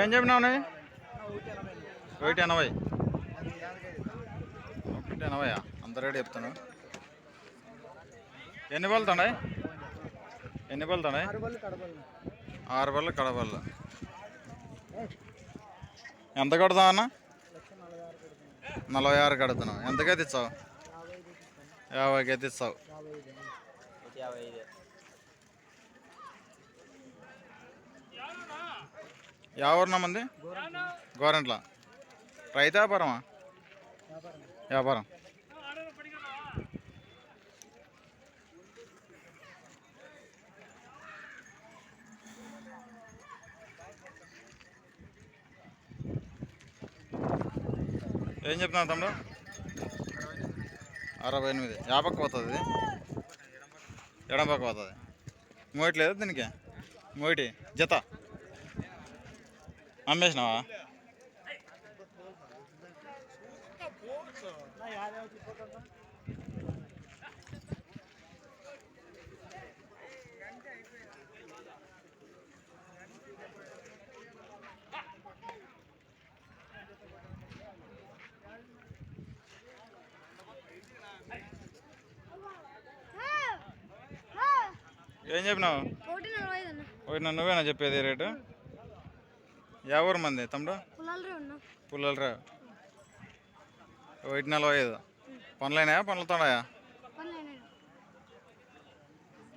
ఏం చెప్పినావు అన్నయ్య? ఒకటి ఎనభై. ఒకటి ఎనభై అంత రేటు చెప్తాను ఎన్ని బళ్ళు తండాయి? ఎన్ని బళ్ళు తండాయి? ఆరు బళ్ళు కడబళ్ళు ఎంత కడతావు అన్న? నలభై ఆరు కడుతున్నావు. ఎంతకైతే ఇచ్చావు? యాభైకి అయితే ఇస్తావు ఎవరినా మంది గోరెంట్ల రైతు వ్యాపారమా వ్యాపారం ఏం చెప్తున్నావు తమ్ముడు అరవై ఎనిమిది యాపక్క పోతుంది ఇది ఎడం పక్క పోతుంది మోయట్లేదు దీనికి మోయిటి జత అమ్మేసినావా ఏం చెప్పినావు? ఒకటి నువ్వేనా చెప్పేది రేటు. ఎవరు మంది తమ్ముడు ఉన్నా పుల్లలరా ఒకటి నలభై ఐదు పనులైనాయా పనులు తోడాయా పనులు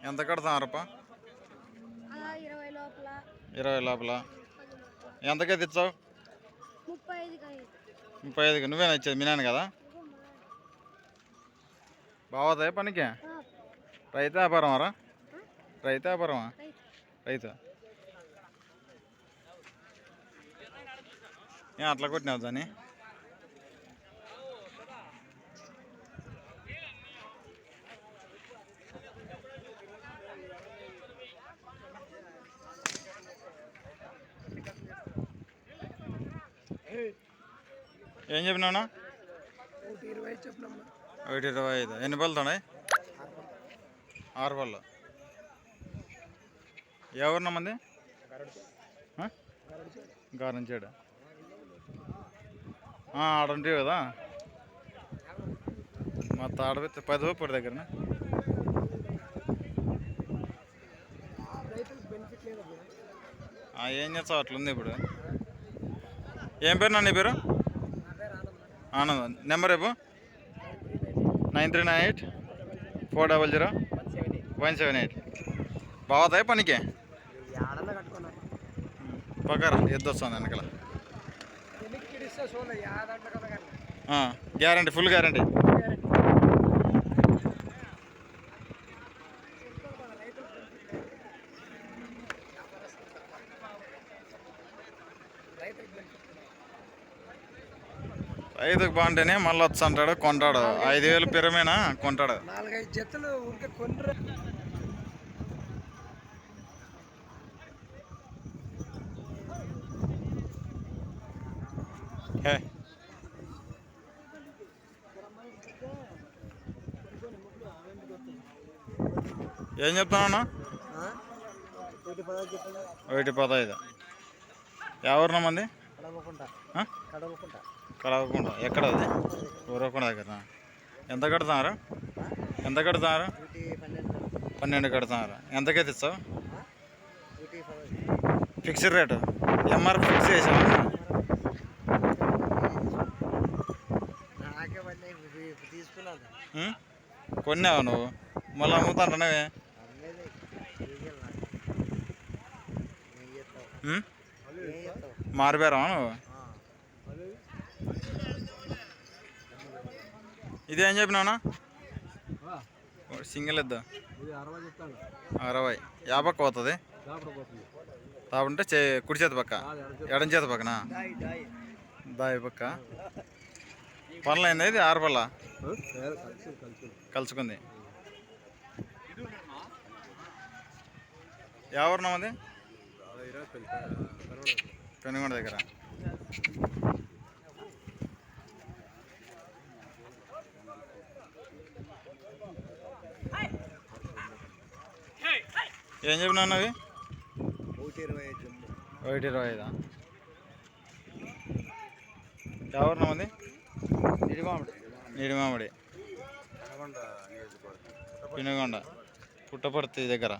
ఎంత కడతారప్ప ఇరవై లోపల ఎంతకైతే ఇచ్చావు ముప్పై ఐదుకి నువ్వేనా ఇచ్చేది మీ నాన్న కదా బాగుతాయి పనికి రైతు వ్యాపారమారా రైతు వ్యాపారమా రైతు రైతు ఏ అట్లా కొట్టినావు దాన్ని. ఏం చెప్పినావునా ఒకటి ఇరవై ఒకటి ఇరవై ఐదు. ఎన్ని పళ్ళు ఉన్నాయి ఆరు పళ్ళు ఎవరినా మంది గారంచాడు. ఆడుంటావు కదా. మొత్తం ఆడబెత్తే పది రూపాయల దగ్గర ఏం చేస్తావు? అట్లుంది ఇప్పుడు. ఏం పేరు నా పేరు? ఆనంద్. నెంబర్ రేపు nine three nine eight four double zero one seven eight. బాగుతాయి పనికి? పక్కరా ఎద్దు వస్తుంది వెనకాల. Guarantee full guarantee. రైతులకు ఐదుకు బాగుంటేనే మళ్ళీ వచ్చి అంటాడు కొంటాడు. ఐదు వేలు పిరమేనా? కొంటాడు. నాలుగైదు జతలు ఊరికే కొన్ని ఏం చెప్తానన్నా ఒకటి పదహైదు. ఎవరినా మంది కడవకుండా ఎక్కడ అది? ఊరకుండా దగ్గర ఎంత కడుతున్నారు? ఎంత ఒకటి పన్నెండు కడుతున్నారు. ఎంతకైతే ఇస్తావు? Fixed rate. ఎంఆర్ ఫిక్స్ చేసావా? కొన్నావా నువ్వు? మళ్ళీ అమ్ముతాంటున్నావే మారిపోయావా నువ్వు? ఇదేం చెప్పినావునా? సింగిల్ ఇద్దా? ఇది అరవై. యాభై పోతుంది? తాపుంటే చే కుడి చేతి పక్క? ఎడం చేతి పక్కన? దాయి పక్క? పనులు అయింది ఇది ఆరు పళ్ళ కలిసి కలిసి. కలుసుకుంది. ఎవరినా మంది పెనుగొండ దగ్గర. ఏం చెప్పినావు అవి ఒకటి ఇరవై ఐదు చెప్పు ఒకటి ఇరవై ఐదా ఎవరు మంది నిడిమామిడి. పినగొండ పుట్టపర్తి. దగ్గర.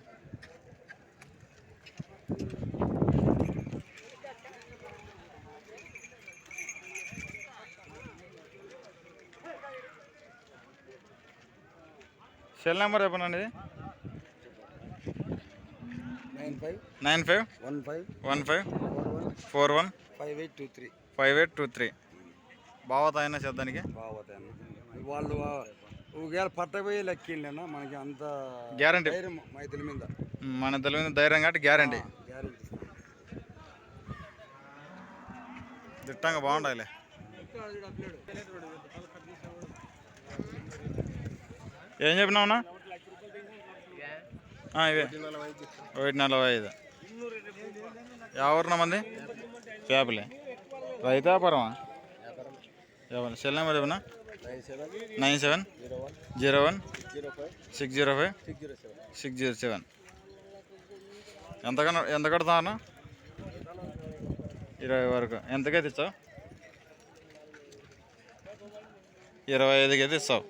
సెల్ నెంబర్ చెప్పండి ఇది nine five. Nine five. One five. One five. Four one. Five eight two three. Five eight two three. బావతాయినా చేద్దానికి బాగుతాయి వాళ్ళు ఒకవేళ పట్టపోయి లెక్కిళ్ళనా మనకి అంత గ్యారంటీ ధైర్యం మైతుల మీద. మన తెలివిన ధైర్యం కాబట్టి గ్యారంటీ గ్యారంటీ దిట్టంగా బాగుండాలి ఏం చెప్పినావునా ఇవే. ఒకటి నలభై ఐదు. ఎవరిన మంది? చేపలే. రైతా ఎవరు సెల్ నెంబర్ చెప్పనా nine seven zero one six zero five six zero seven seven. ఎంత ఎంత కడతాను ఇరవై వరకు. ఎంతకైతే ఇస్తావు? ఇరవై ఐదుకి అయితే ఇస్తావు.